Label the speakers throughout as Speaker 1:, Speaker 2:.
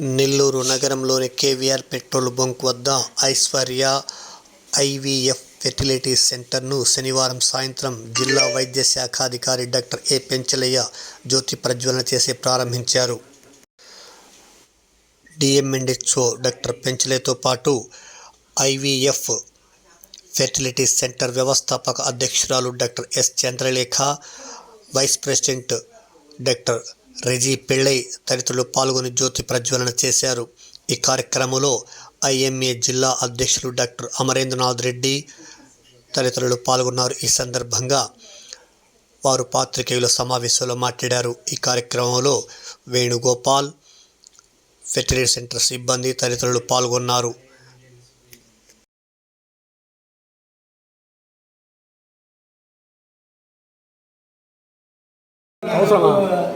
Speaker 1: నెల్లూరు నగరంలోని KVR petrol bunk వద్ద Aishwarya IVF fertility సెంటర్ను శనివారం సాయంత్రం జిల్లా వైద్య శాఖాధికారి డాక్టర్ ఏ పెంచలయ్య జ్యోతి ప్రజ్వలన చేసి ప్రారంభించారు. డిఎంఎన్హెచ్ఓ డాక్టర్ పెంచలేతో పాటు ఐవీఎఫ్ ఫెర్టిలిటీ సెంటర్ వ్యవస్థాపక అధ్యక్షురాలు doctor S Chandralekha vice president doctor Reji Pillai తదితరులు పాల్గొని జ్యోతి ప్రజ్వలన చేశారు. ఈ కార్యక్రమంలో ఐఎంఏ జిల్లా అధ్యక్షులు డాక్టర్ అమరేంద్రనాథ్ రెడ్డి తదితరులు పాల్గొన్నారు. ఈ సందర్భంగా వారు పాత్రికేయుల సమావేశంలో మాట్లాడారు. ఈ కార్యక్రమంలో వేణుగోపాల్ ఫెటరీ సెంటర్ సిబ్బంది తదితరులు పాల్గొన్నారు.
Speaker 2: అవసరమా?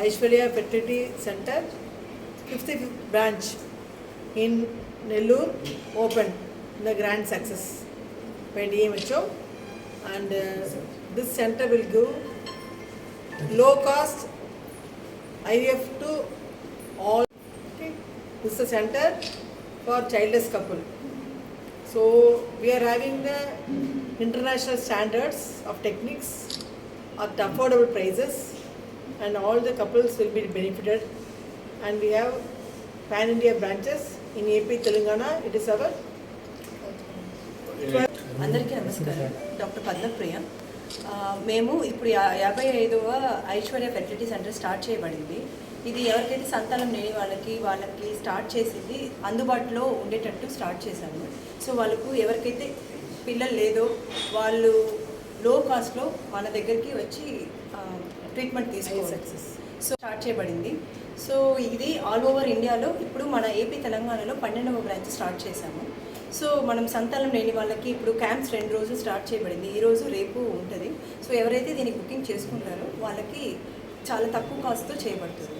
Speaker 3: Aishwarya Fertility Center, fifth branch in Nellore opened the grand success by DMHO and uh, this center will give low cost IVF to all. Okay. This is a center for childless couple. So we are having the international standards of techniques at affordable prices and all the couples will be benefited. And we have pan India branches in AP Telangana. It is our
Speaker 4: అందరికీ నమస్కారం. Doctor Padmapriya మేము ఇప్పుడు yeah- యాభై ఐదవ Aishwarya fertility centre start చేయబడింది. ఇది ఎవరికైతే సంతానం లేని వాళ్ళకి వాళ్ళకి స్టార్ట్ చేసింది అందుబాటులో ఉండేటట్టు స్టార్ట్ చేశాము. సో వాళ్ళకు ఎవరికైతే పిల్లలు లేదో వాళ్ళు లో కాస్ట్లో మన దగ్గరికి వచ్చి ట్రీట్మెంట్ తీసుకోవాలి. సక్సెస్ సో స్టార్ట్ చేయబడింది. సో ఇది ఆల్ ఓవర్ ఇండియాలో ఇప్పుడు మన ఏపీ తెలంగాణలో పన్నెండవ బ్రాంచ్ స్టార్ట్ చేశాము. సో మనం సంతానం లేని వాళ్ళకి ఇప్పుడు క్యాంప్స్ రెండు రోజులు స్టార్ట్ చేయబడింది. ఈ రోజు రేపు ఉంటుంది. సో ఎవరైతే దీనికి బుకింగ్ చేసుకుంటారో వాళ్ళకి చాలా తక్కువ కాస్ట్తో చేయబడుతుంది.